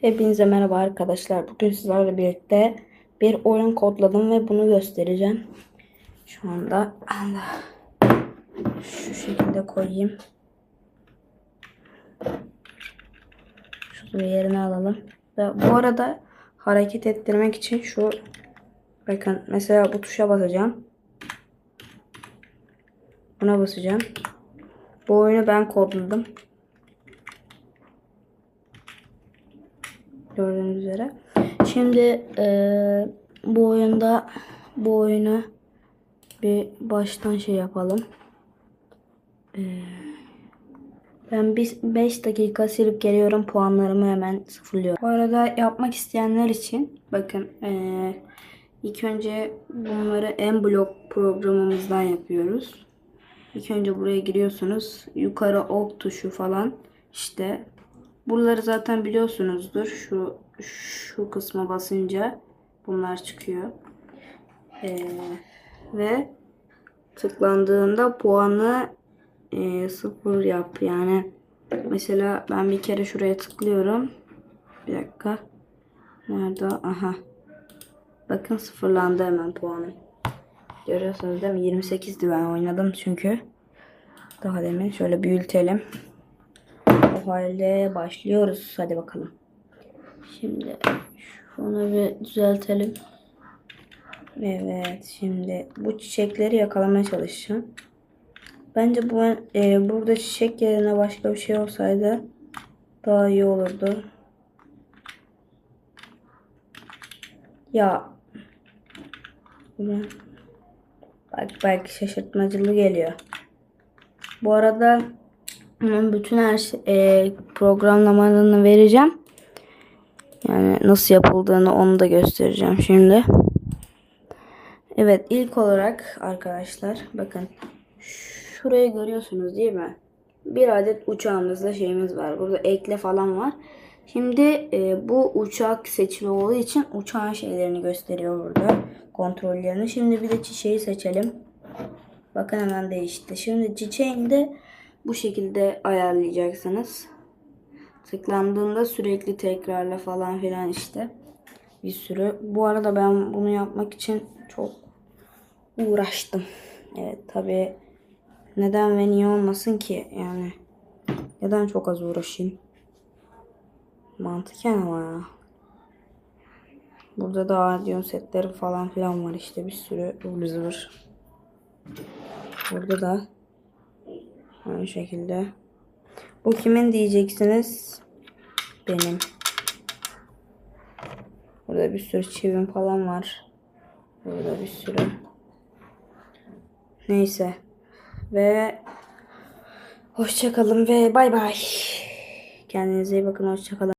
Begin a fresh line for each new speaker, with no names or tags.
Hepinize merhaba arkadaşlar. Bugün sizlerle birlikte bir oyun kodladım ve bunu göstereceğim. Şu anda şu şekilde koyayım. Şunu yerine alalım. Ve bu arada hareket ettirmek için şu bakın mesela bu tuşa basacağım. Buna basacağım. Bu oyunu ben kodladım. Gördüğünüz üzere. Şimdi eee, bu oyunda bu oyunu bir baştan şey yapalım. Eee, ben 5 dakika silip geliyorum. Puanlarımı hemen sıfırlıyorum. Bu arada yapmak isteyenler için bakın eee, ilk önce bunları en blok programımızdan yapıyoruz. İlk önce buraya giriyorsunuz. Yukarı ok tuşu falan işte Buraları zaten biliyorsunuzdur. Şu şu kısma basınca bunlar çıkıyor. Ee, ve tıklandığında puanı e, sıfır yap. Yani mesela ben bir kere şuraya tıklıyorum. Bir dakika. Nerede? Aha. Bakın sıfırlandı hemen puanım. Görüyorsunuz değil mi? 28'di ben oynadım çünkü. Daha demin şöyle büyütelim. Halde başlıyoruz. Hadi bakalım. Şimdi şunu bir düzeltelim. Evet şimdi bu çiçekleri yakalamaya çalışacağım. Bence bu e, burada çiçek yerine başka bir şey olsaydı daha iyi olurdu. Ya bak belki şaşırtmacılı geliyor. Bu arada bütün her şey, e, programlamalarını vereceğim. Yani nasıl yapıldığını onu da göstereceğim şimdi. Evet ilk olarak arkadaşlar bakın şurayı görüyorsunuz değil mi? Bir adet uçağımızda şeyimiz var. Burada ekle falan var. Şimdi e, bu uçak seçili olduğu için uçağın şeylerini gösteriyor burada. Kontrollerini. Şimdi bir de çiçeği seçelim. Bakın hemen değişti. Şimdi çiçeğin de bu şekilde ayarlayacaksınız. Tıklandığında sürekli tekrarla falan filan işte. Bir sürü. Bu arada ben bunu yapmak için çok uğraştım. Evet tabi neden ve niye olmasın ki yani. Neden çok az uğraşayım? Mantıken ama ya. Burada da adyon setleri falan filan var işte bir sürü ıvır. Burada da Aynı şekilde. Bu kimin diyeceksiniz? Benim. Burada bir sürü çivim falan var. Burada bir sürü. Neyse. Ve hoşçakalın ve bay bay. Kendinize iyi bakın. Hoşçakalın.